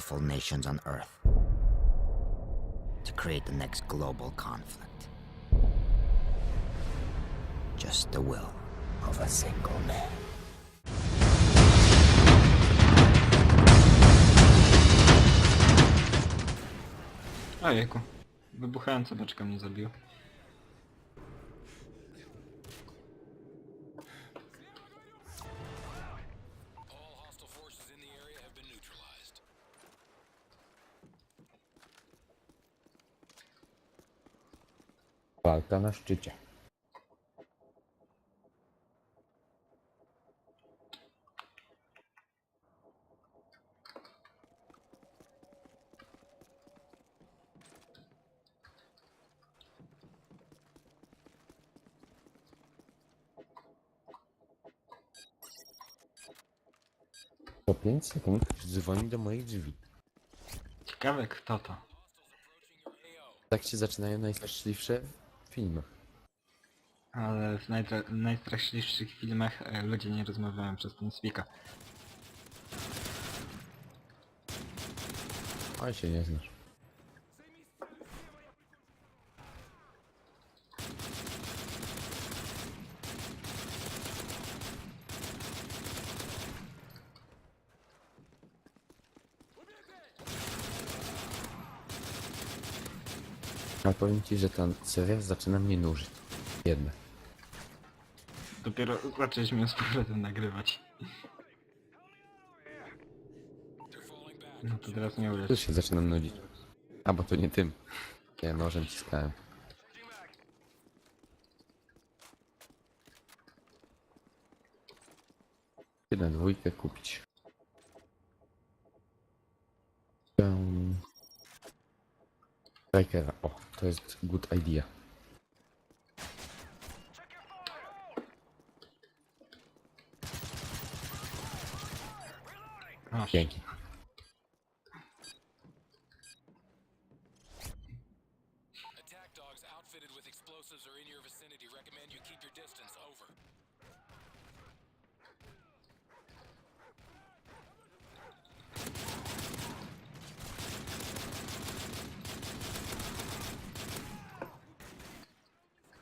powerful nations on Earth to create the next global conflict. Just the will of a single man. Ojejku. Wybuchająca beczka mnie zabił. Walka na szczycie. Po 5 sekund dzwoni do moich drzwi. Ciekawe kto to. Tak się zaczynają najstraszliwsze filmy. Ale w najtra- najstraszliwszych filmach e, ludzie nie rozmawiają przez ten speaka. Oj się nie znasz. Powiem ci, że ta seria zaczyna mnie nużyć. Jedna. Dopiero zaczęliśmy z powrotem nagrywać. No to teraz nie ulecz. się zaczynam nudzić. A bo to nie tym. Ja nożem ciskałem. Jedna dwójkę kupić. Um, Strikera. O, to jest good idea.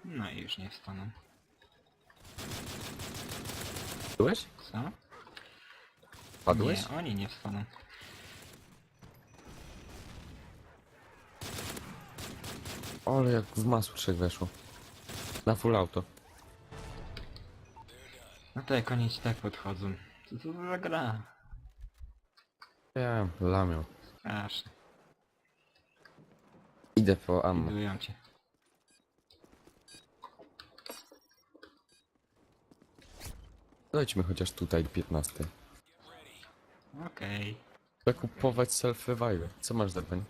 No i już nie wstaną. Byłeś? Co? Padłeś? Nie, oni nie wstaną. Ale jak w masło trzech weszło. Na full auto. No to jak oni ci tak podchodzą. Co to za gra? Ja, lamią. Straszne. Idę po ammo. Cię. Lećmy chociaż tutaj do 15. Okej. Trzeba kupować self-revive. Co masz za on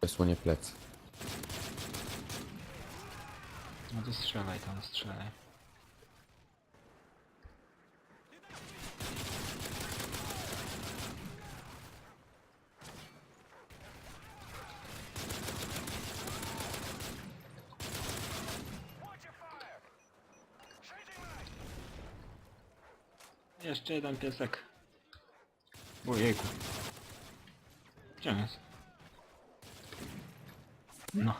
Przesłonie plec. No to strzelaj tam, strzelaj. Jeszcze jeden piesek. Ojejku. Gdzie on jest? No.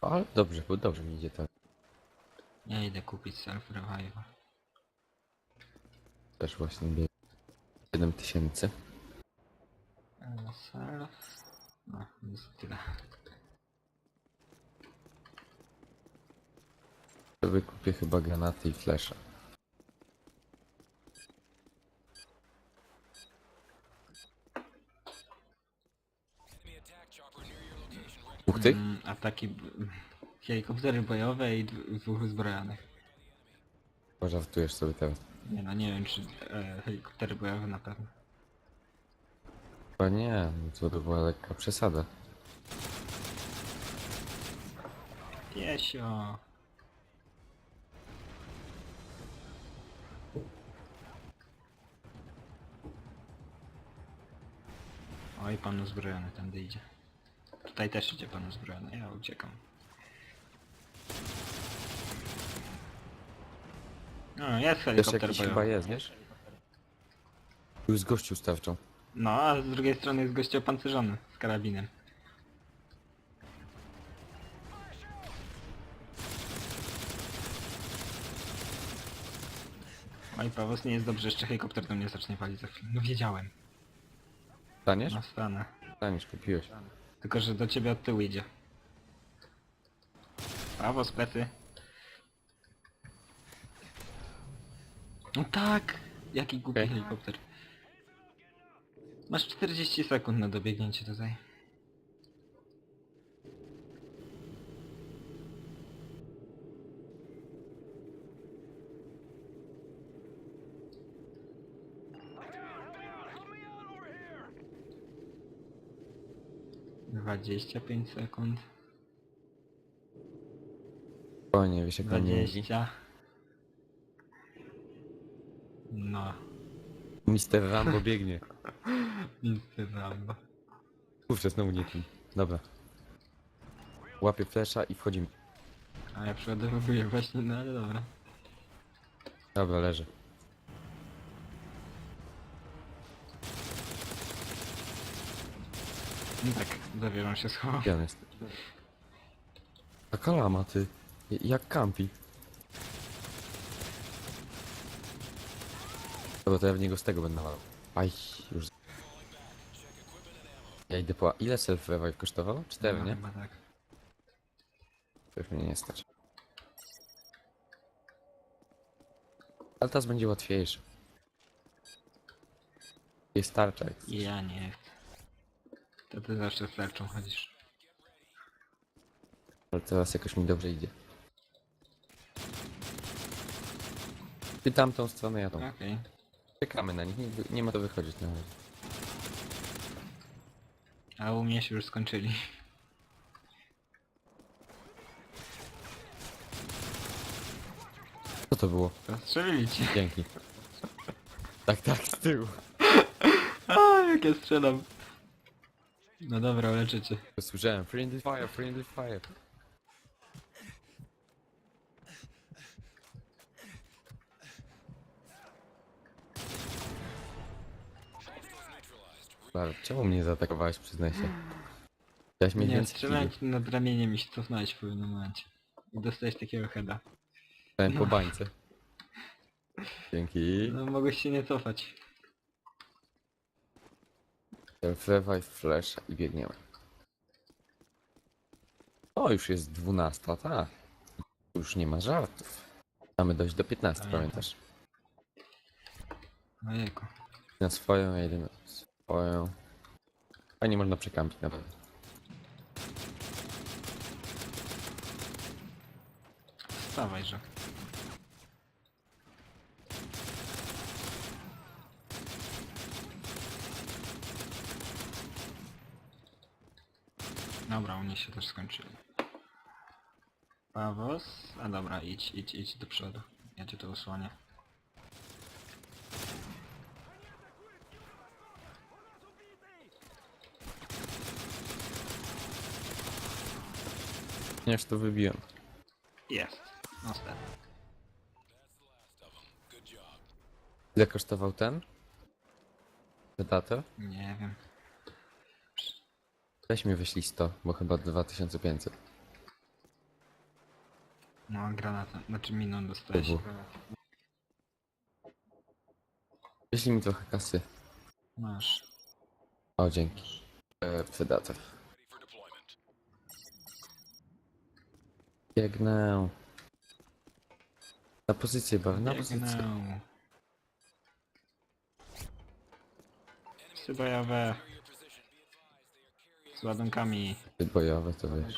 Ale dobrze, bo dobrze mi idzie to. Ja idę kupić self revive. Też właśnie biegł. 7000. Self. No, jest tyle. To wykupię chyba granaty i flesze. Tych? Mm, ataki b- helikoptery bojowe i dwóch uzbrojonych. Pożartujesz sobie teraz. Nie no, nie wiem czy e, helikoptery bojowe na pewno. Chyba nie, no to, to była lekka przesada. Piesio! Oj, pan uzbrojony tędy idzie. Tutaj też idzie pan uzbrojony, ja uciekam. No, jest helikopter jakiś bojowy. chyba jest, wiesz? Tu z gościu stawczą. No, a z drugiej strony jest gość opancerzony z karabinem. Oj, Pawos, nie jest dobrze, jeszcze helikopter do mnie zacznie palić za chwilę. No wiedziałem. Staniesz? Stanę. Staniesz, kupiłeś. Tylko, że do ciebie od tyłu idzie. Pawos, plecy. No tak! Jaki głupi Okej. helikopter. Masz 40 sekund na dobiegnięcie tutaj. Dwadzieścia pięć sekund. O nie, wiesz jak on nie mówi. Dwadzieścia. No. Mister Rambo biegnie. Mister Rambo. Kurczę, znowu nie tym. Dobra. Łapię flesza i wchodzimy. A ja przeładowuję właśnie, no ale dobra. Dobra, leży. No tak, zawierzą się schował. Gdzie on jest? A kalama ty. J- Jak kampi. Dobra, to ja w niego z tego będę walał. Aj, już. Ja idę po... Ile self revive kosztowało? Cztery, no, nie? Chyba tak. To już mnie nie stać. Ale teraz będzie łatwiejszy. Jest tarcza. jak. Ja nie chcę. To ty zawsze z lerczą chodzisz. Ale teraz jakoś mi dobrze idzie. Ty tamtą stronę, ja tą. Okej. Czekamy na nich, nie, nie ma to wychodzić na razie. A u mnie się już skończyli. Co to było? Zastrzelili cię. Dzięki. Tak, tak, z tyłu. A, jak ja strzelam. No dobra, leczę cię. Słyszałem, friendly fire, friendly fire. Ale czemu mnie zaatakowałeś, przyznaj się? Chciałeś mieć Nie, więcej chwili. ci nad ramieniem i się cofnąłeś w pewnym momencie. I dostałeś takiego heada. Stałem po bańce. Dzięki. No mogłeś się nie cofać. Self-revive, flash i biegniemy. O, już jest 12, tak. Już nie ma żartów. Mamy dojść do 15, Pamiętam. pamiętasz? Ojejku. Na swoją, ja jedymy swoją. A nie można przekampić na pewno. Wstawaj, Dobra, u nich się też skończyli. Pawos? A dobra, idź, idź, idź do przodu. Ja cię tu osłonię. Nie, to wybiłem. Jest. No. Good job. Ile kosztował ten? Predator? Nie wiem. Weź mi wyślij 100, bo chyba 2500. No, granata. Znaczy miną dostałeś. Uhu. Wyślij mi trochę kasy. Masz. O, dzięki. E, deployment. Biegnę. Na pozycję, bar, na pozycję. Biegnę. Psy bojowe. Your Z ładunkami. Bojowe to wiesz.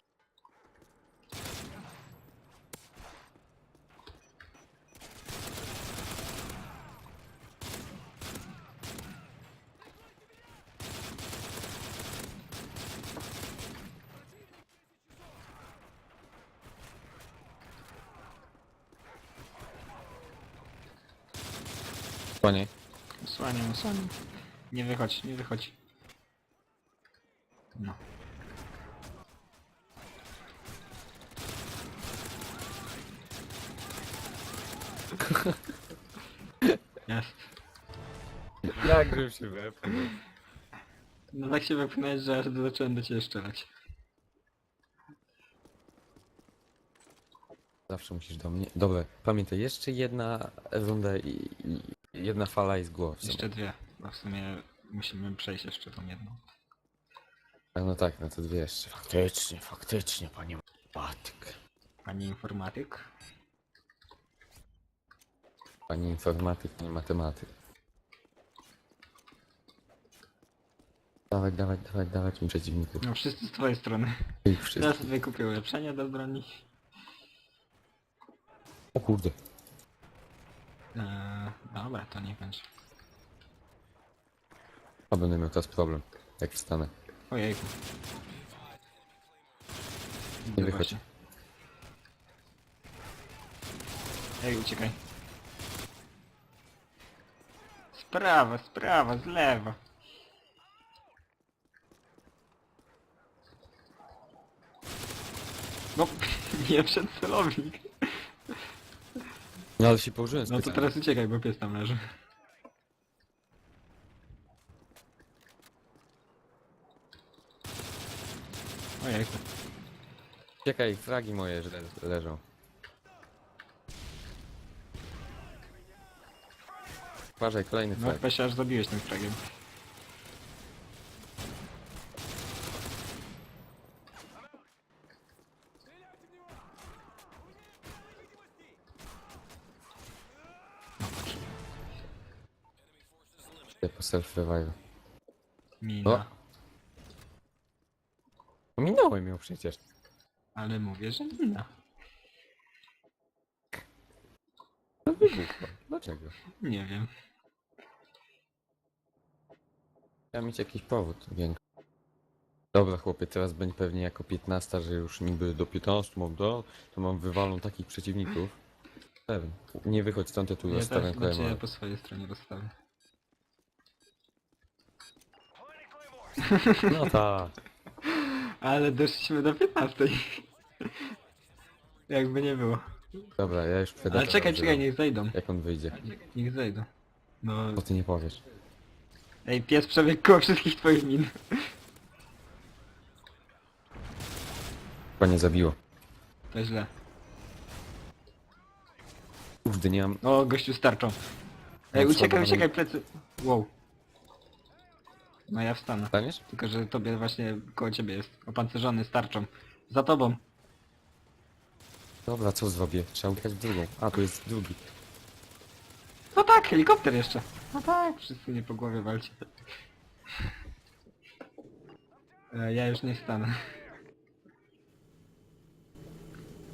Panie, Osłaniam, osłaniam. Nie wychodź, nie wychodź. No. Jak żebym się wepchnął? No tak się wypchnąłeś, że aż zacząłem do ciebie strzelać. Zawsze musisz do mnie. Dobra, pamiętaj, jeszcze jedna runda i, i jedna fala i z głowy. Jeszcze dwie. No w sumie musimy przejść jeszcze tą jedną. A no tak, no to dwie jeszcze. Faktycznie, faktycznie, panie matematyk. Pani informatyk. Pani informatyk, nie matematyk. Dawać, dawać, dawać, dawać mi przeciwników. No wszyscy z twojej strony. Ich Ja wszystkich. sobie kupię ulepszenia do broni. O kurde. Eee, dobra, to nie będzie. A będę miał teraz problem. Jak wstanę. Ojejku. Nie wychodź. Ej, uciekaj. Sprawa, sprawa, z lewa. No, nie przed celownik. No ale się położyłem No to specjalnie. teraz uciekaj, bo pies tam leży. Ojejku. Czekaj, fragi moje że leżą. Uważaj, kolejny No frag. się aż zabiłeś tym fragiem. Idę po self-revive. Mina. O. Minąłem ją przecież. Ale mówię, że mina. No wybuchła. Dlaczego? Nie wiem. Trzeba mieć jakiś powód większy. Dobra chłopie, teraz będzie pewnie jako 15, że już niby do 15 mam do, to mam wywalą takich przeciwników. Pewnie. Nie wychodź stąd, ja tu Ja rozstawiam też znaczy ja kolejne. po swojej stronie rozstawię. No tak. Ale doszliśmy do 15. Jakby nie było. Dobra, ja już Ale Predatora czekaj, czekaj, niech zejdą. Jak on wyjdzie? Niech zejdą. No. Bo ty nie powiesz. Ej, pies przebiegł koło wszystkich twoich min. Chyba nie zabiło. To źle. Kurde, nie mam... O, gościu starczą. Ej, No, uciekaj, uciekaj, plecy. Wow. No ja wstanę. Staniesz? Tylko, że tobie właśnie koło ciebie jest. Opancerzony starczą. Za tobą. Dobra, co zrobię? Trzeba uciekać w drugą. A, tu jest drugi. No tak, helikopter jeszcze. No tak, wszyscy nie po głowie walcie. E, ja już nie stanę.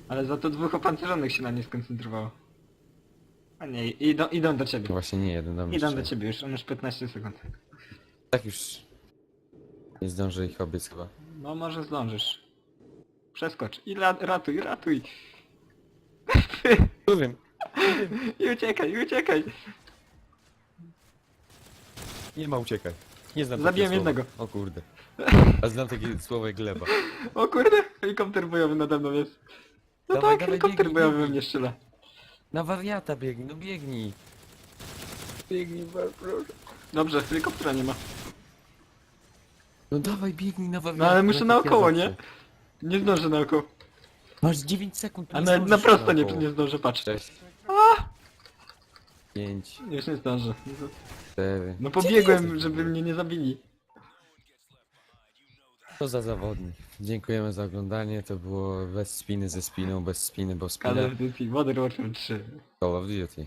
Ale za to dwóch opancerzonych się na nie skoncentrowało. A nie, idą, idą do ciebie. Właśnie nie, jeden do mnie Idą do strzela. ciebie już, on już 15 sekund. Tak już... Nie zdążę ich obiec chyba. No może zdążysz. Przeskocz i ra ratuj, ratuj. Którym? I uciekaj, i uciekaj. Nie ma uciekaj. Nie znam Zabiłem takiego słowa. jednego. O kurde. A znam takie słowo jak gleba. O kurde, helikopter bojowy nade mną jest. No Dawaj, tak, dawaj, helikopter biegnij, bojowy we biegnij. mnie strzela. Na wariata biegnij, no biegnij. Biegnij, proszę. Dobrze, helikoptera nie ma. No dawaj, biegnij na. No ale muszę naokoło, nie? Nie zdążę naokoło. Masz 9 sekund. A nie na, prosto nie, nie zdążę, patrz. 6. 5, Już nie zdążę. 4. No pobiegłem, żeby mnie nie zabili. Co za zawodnik. Dziękujemy za oglądanie. To było bez spiny ze spiną, bez spiny, bo spina Call of Duty Modern Warfare 3. Call of Duty.